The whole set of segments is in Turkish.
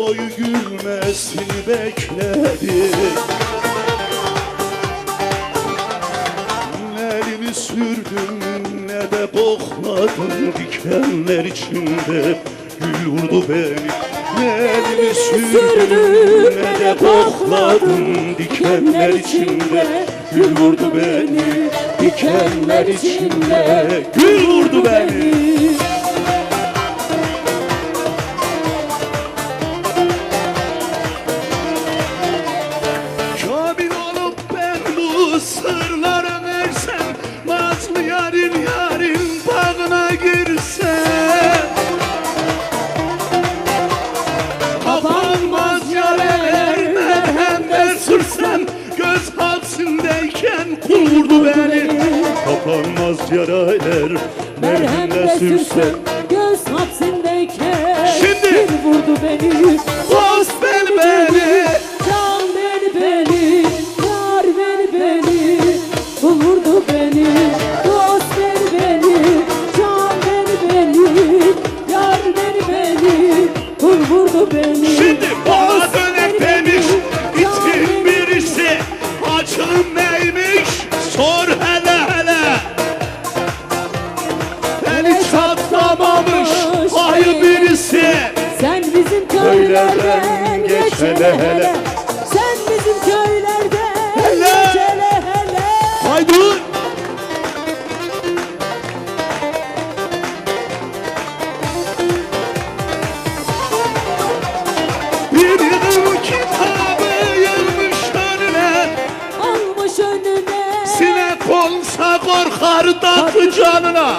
Boyu gülmesini bekledik Ne elimi sürdüm ne de bokladım Dikenler içinde. Gül vurdu beni elimi sürdüm ne de bokladım Dikenler içinde. Gül vurdu beni Dikenler içinde. Gül vurdu beni Yarın yarın bağına girsem Kapanmaz yareler merhemler sürsem Göz hapsindeyken kul vurdu beni. Kapanmaz yaralar merhemler sürsem göz hapsindeyken Şimdi! vurdu beni. Dost beni beni vurdu beni. Şimdi can İçin beni birisi Açılım neymiş? Sor hele hele. Beni çatlamamış Ayı birisi. Sen bizim Köylerden geç hele. hele tatlı canına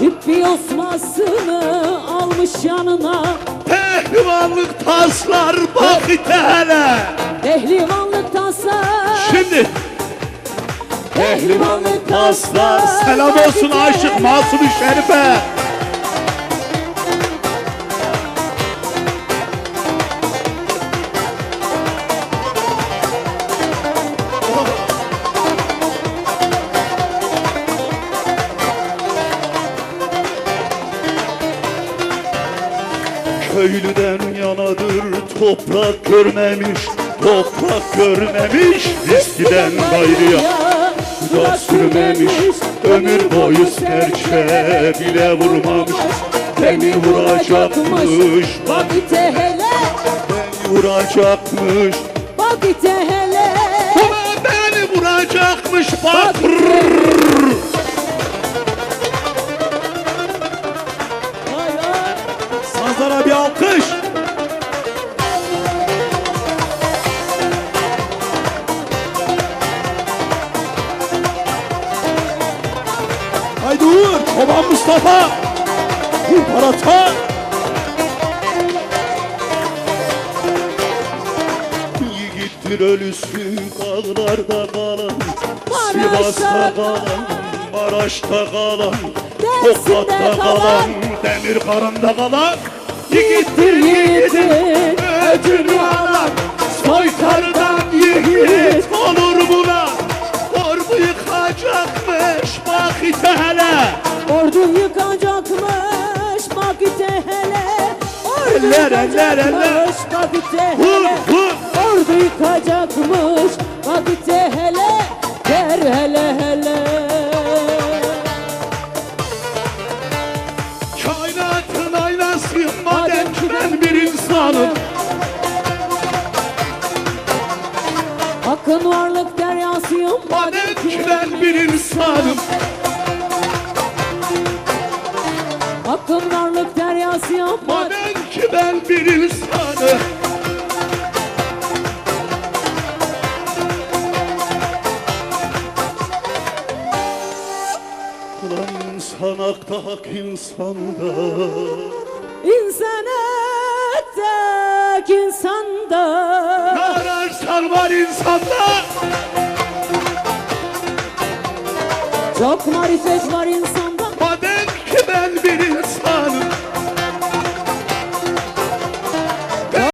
İppi osmasını almış yanına. Pehlivanlık taslar bak ite hele. Pehlivanlık taslar Şimdi. Pehlivanlık taslar Selam olsun aşık masum Şerife Köylüden yanadır toprak görmemiş Toprak görmemiş. Riskiden gayrıya Dudak sürmemiş ömür boyu serçe bile vurmamış. Beni vuracakmış bak. İte hele beni vuracakmış alkış Haydi Uğur, Çoban Mustafa, İmparator. Yiğittir ölüsü dağlarda kalan, Sivas'ta kalan, Maraş'ta kalan, Tokat'ta kalan, Demir karında kalan. Yiğittir yiğitin öcünü alan, soytarıdan yiğit olur buna. Ordu yıkacakmış bak ite hele. Ordu yıkacakmış bak ite hele Ordu Eller, yıkacakmış bak ite hele. Ordu yıkacakmış bak hele Der hele hele Hakkın varlık deryasıyım Madem ki ben bir insanım. Hakkın varlık deryasıyım Madem ki ben bir insanım. Ulan insan hakta hak insanda. İnsan ettik insanda insanda Çok marifet var insanda